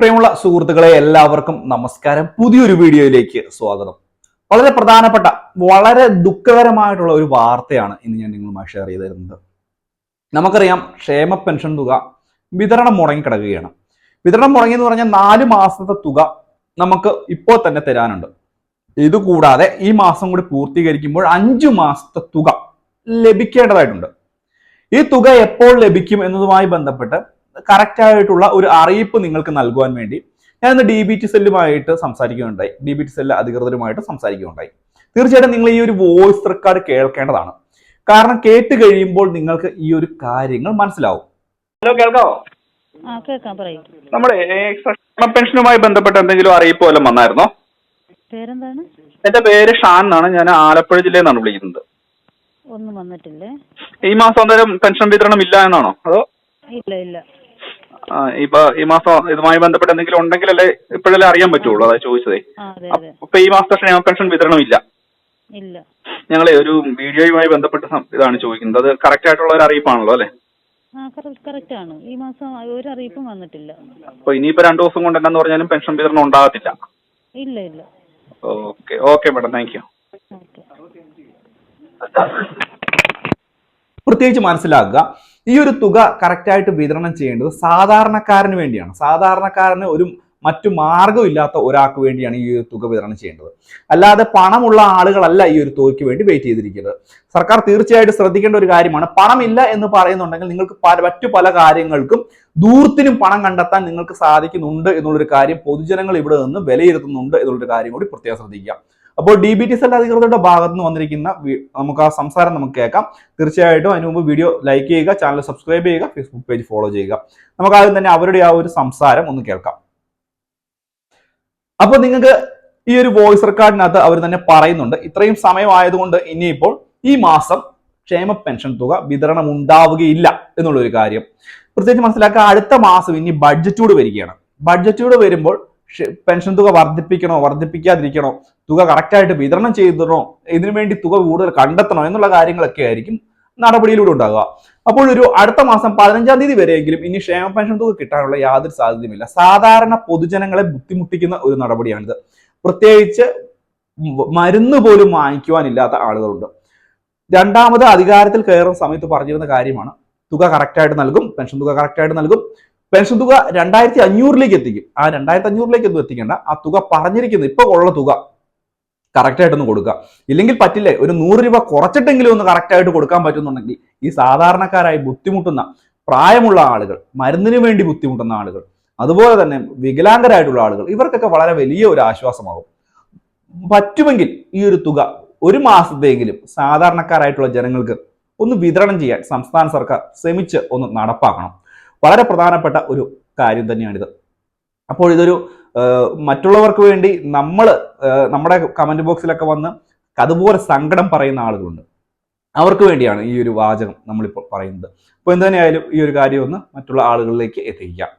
പ്രിയമുള്ള സുഹൃത്തുക്കളെ എല്ലാവർക്കും നമസ്കാരം. പുതിയൊരു വീഡിയോയിലേക്ക് സ്വാഗതം. വളരെ പ്രധാനപ്പെട്ട വളരെ ദുഃഖകരമായിട്ടുള്ള ഒരു വാർത്തയാണ് ഇന്ന് ഞാൻ നിങ്ങളുമായി ഷെയർ ചെയ്ത് തരുന്നത്. നമുക്കറിയാം ക്ഷേമ പെൻഷൻ തുക വിതരണം മുടങ്ങിക്കിടക്കുകയാണ്. വിതരണം മുടങ്ങി എന്ന് പറഞ്ഞാൽ നാല് മാസത്തെ തുക നമുക്ക് ഇപ്പോൾ തന്നെ തരാനുണ്ട്. ഇതുകൂടാതെ ഈ മാസം കൂടി പൂർത്തീകരിക്കുമ്പോൾ അഞ്ചു മാസത്തെ തുക ലഭിക്കേണ്ടതായിട്ടുണ്ട്. ഈ തുക എപ്പോൾ ലഭിക്കും എന്നതുമായി ബന്ധപ്പെട്ട് കറക്റ്റ് ആയിട്ടുള്ള ഒരു അറിയിപ്പ് നിങ്ങൾക്ക് നൽകുവാൻ വേണ്ടി ഞാൻ ഇന്ന് ഡി ബി ടി സെല്ലുമായിട്ട് സംസാരിക്കുകയുണ്ടായി. ഡി ബി ടി സെല്ല് അധികൃതരുമായിട്ട് സംസാരിക്കുകയുണ്ടായി. തീർച്ചയായിട്ടും നിങ്ങൾ ഈ ഒരു വോയിസ് റെക്കോർഡ് കേൾക്കേണ്ടതാണ്. കാരണം കേട്ട് കഴിയുമ്പോൾ നിങ്ങൾക്ക് ഈ ഒരു കാര്യങ്ങൾ മനസ്സിലാവും. ഹലോ കേൾക്കാവോ? ആ കേൾക്കാം പറയൂ. നമ്മുടെ പെൻഷനുമായി ബന്ധപ്പെട്ട എന്തെങ്കിലും അറിയിപ്പ് വല്ലതും വന്നായിരുന്നോ? പേരെന്താണ്? എന്റെ പേര് ഷാൻ എന്നാണ്. ഞാൻ ആലപ്പുഴ ജില്ലയിൽ നിന്നാണ് വിളിക്കുന്നത്. ഒന്നും വന്നിട്ടില്ലേ? ഈ മാസം അന്നേരം പെൻഷൻ വിതരണം ഇല്ല എന്നാണോ? അതോ? ഇല്ല ഇല്ല. ഇപ്പൊ ഈ മാസം ഇതുമായി ബന്ധപ്പെട്ട് എന്തെങ്കിലും ഉണ്ടെങ്കിലല്ലേ ഇപ്പോഴല്ലേ അറിയാൻ പറ്റുള്ളൂ അതാ ചോദിച്ചതേ. അപ്പൊ ഈ മാസത്തെ ക്ഷേമ പെൻഷൻ വിതരണം ഇല്ല. ഇല്ല. ഞങ്ങളെ ഒരു വീഡിയോയുമായി ബന്ധപ്പെട്ട ഇതാണ് ചോദിക്കുന്നത്. അത് കറക്റ്റ് ആയിട്ടുള്ള ഒരു അറിയിപ്പാണല്ലോ അല്ലെ? കറക്റ്റ് ആണ്. ഈ മാസം ഒരു അറിയിപ്പും വന്നിട്ടില്ല. അപ്പൊ ഇനിയിപ്പോ രണ്ടു ദിവസം കൊണ്ട് എന്താന്ന് പറഞ്ഞാലും പെൻഷൻ വിതരണം ഉണ്ടാകത്തില്ല. ഇല്ല ഇല്ല. Okay okay madam. Thank you. പ്രത്യേകിച്ച് മനസ്സിലാക്കുക ഈ ഒരു തുക കറക്റ്റായിട്ട് വിതരണം ചെയ്യേണ്ടത് സാധാരണക്കാരന് വേണ്ടിയാണ്. സാധാരണക്കാരന് ഒരു മറ്റു മാർഗമില്ലാത്ത ഒരാൾക്ക് വേണ്ടിയാണ് ഈ ഒരു തുക വിതരണം ചെയ്യേണ്ടത്. അല്ലാതെ പണമുള്ള ആളുകളല്ല ഈ ഒരു തുകയ്ക്ക് വേണ്ടി വെയിറ്റ് ചെയ്തിരിക്കുന്നത്. സർക്കാർ തീർച്ചയായിട്ടും ശ്രദ്ധിക്കേണ്ട ഒരു കാര്യമാണ്. പണമില്ല എന്ന് പറയുന്നുണ്ടെങ്കിൽ നിങ്ങൾക്ക് മറ്റു പല കാര്യങ്ങൾക്കും ദൂരത്തിനും പണം കണ്ടെത്താൻ നിങ്ങൾക്ക് സാധിക്കുന്നുണ്ട് എന്നുള്ളൊരു കാര്യം പൊതുജനങ്ങൾ ഇവിടെ നിന്ന് വിലയിരുത്തുന്നുണ്ട് എന്നുള്ളൊരു കാര്യം കൂടി പ്രത്യേകം ശ്രദ്ധിക്കുക. അപ്പോൾ ഡി ബി ടി സെൽ അധികൃതരുടെ ഭാഗത്ത് നിന്ന് വന്നിരിക്കുന്ന നമുക്ക് ആ സംസാരം നമുക്ക് കേൾക്കാം. തീർച്ചയായിട്ടും അതിനു മുമ്പ് വീഡിയോ ലൈക്ക് ചെയ്യുക ചാനൽ സബ്സ്ക്രൈബ് ചെയ്യുക ഫേസ്ബുക്ക് പേജ് ഫോളോ ചെയ്യുക. നമുക്ക് ആദ്യം തന്നെ അവരുടെ ആ ഒരു സംസാരം ഒന്ന് കേൾക്കാം. അപ്പോൾ നിങ്ങൾക്ക് ഈ ഒരു വോയിസ് റെക്കോർഡിനകത്ത് അവർ തന്നെ പറയുന്നുണ്ട്. ഇത്രയും സമയമായതുകൊണ്ട് ഇനിയിപ്പോൾ ഈ മാസം ക്ഷേമ പെൻഷൻ തുക വിതരണം ഉണ്ടാവുകയില്ല എന്നുള്ളൊരു കാര്യം. പ്രത്യേകിച്ച് മനസ്സിലാക്കുക അടുത്ത മാസം ഇനി ബഡ്ജറ്റോട് വരികയാണ്. ബഡ്ജറ്റോട് വരുമ്പോൾ പെൻഷൻ തുക വർദ്ധിപ്പിക്കണോ വർദ്ധിപ്പിക്കാതിരിക്കണോ തുക കറക്റ്റായിട്ട് വിതരണം ചെയ്തണോ ഇതിനു വേണ്ടി തുക കൂടുതൽ കണ്ടെത്തണോ എന്നുള്ള കാര്യങ്ങളൊക്കെ ആയിരിക്കും നടപടിയിലൂടെ ഉണ്ടാകുക അപ്പോൾ ഒരു അടുത്ത മാസം പതിനഞ്ചാം തീയതി വരെയെങ്കിലും ഇനി ക്ഷേമ പെൻഷൻ തുക കിട്ടാനുള്ള യാതൊരു സാധ്യതയുമില്ല. സാധാരണ പൊതുജനങ്ങളെ ബുദ്ധിമുട്ടിക്കുന്ന ഒരു നടപടിയാണിത്. പ്രത്യേകിച്ച് മരുന്ന് പോലും വാങ്ങിക്കുവാനില്ലാത്ത ആളുകളുണ്ട്. രണ്ടാമത് അധികാരത്തിൽ കയറുന്ന സമയത്ത് പറഞ്ഞിരുന്ന കാര്യമാണ്. തുക കറക്റ്റായിട്ട് നൽകും പെൻഷൻ തുക കറക്റ്റായിട്ട് നൽകും. പെൻഷൻ തുക രണ്ടായിരത്തി അഞ്ഞൂറിലേക്ക് എത്തിക്കും. ആ രണ്ടായിരത്തി അഞ്ഞൂറിലേക്ക് ഒന്നും എത്തിക്കേണ്ട. ആ തുക പറഞ്ഞിരിക്കുന്നത് ഇപ്പൊ ഉള്ള തുക കറക്റ്റായിട്ടൊന്ന് കൊടുക്കുക. ഇല്ലെങ്കിൽ പറ്റില്ലേ? ഒരു നൂറ് രൂപ കുറച്ചിട്ടെങ്കിലും ഒന്ന് കറക്റ്റായിട്ട് കൊടുക്കാൻ പറ്റുന്നുണ്ടെങ്കിൽ ഈ സാധാരണക്കാരായി ബുദ്ധിമുട്ടുന്ന പ്രായമുള്ള ആളുകൾ മരുന്നിന് വേണ്ടി ബുദ്ധിമുട്ടുന്ന ആളുകൾ അതുപോലെ തന്നെ വികലാംഗരായിട്ടുള്ള ആളുകൾ ഇവർക്കൊക്കെ വളരെ വലിയ ഒരു ആശ്വാസമാകും. പറ്റുമെങ്കിൽ ഈ ഒരു തുക ഒരു മാസത്തെയെങ്കിലും സാധാരണക്കാരായിട്ടുള്ള ജനങ്ങൾക്ക് ഒന്ന് വിതരണം ചെയ്യാൻ സംസ്ഥാന സർക്കാർ ശ്രമിച്ച് ഒന്ന് നടപ്പാക്കണം. വളരെ പ്രധാനപ്പെട്ട ഒരു കാര്യം തന്നെയാണിത്. അപ്പോൾ ഇതൊരു മറ്റുള്ളവർക്ക് വേണ്ടി നമ്മൾ നമ്മുടെ കമന്റ് ബോക്സിലൊക്കെ വന്ന് അതുപോലെ സങ്കടം പറയുന്ന ആളുകളുണ്ട്. അവർക്ക് വേണ്ടിയാണ് ഈ ഒരു വാചകം നമ്മളിപ്പോൾ പറയുന്നത്. അപ്പോൾ എന്തുതന്നെയായാലും ഈ ഒരു കാര്യം ഒന്ന് മറ്റുള്ള ആളുകളിലേക്ക് എത്തിക്കാം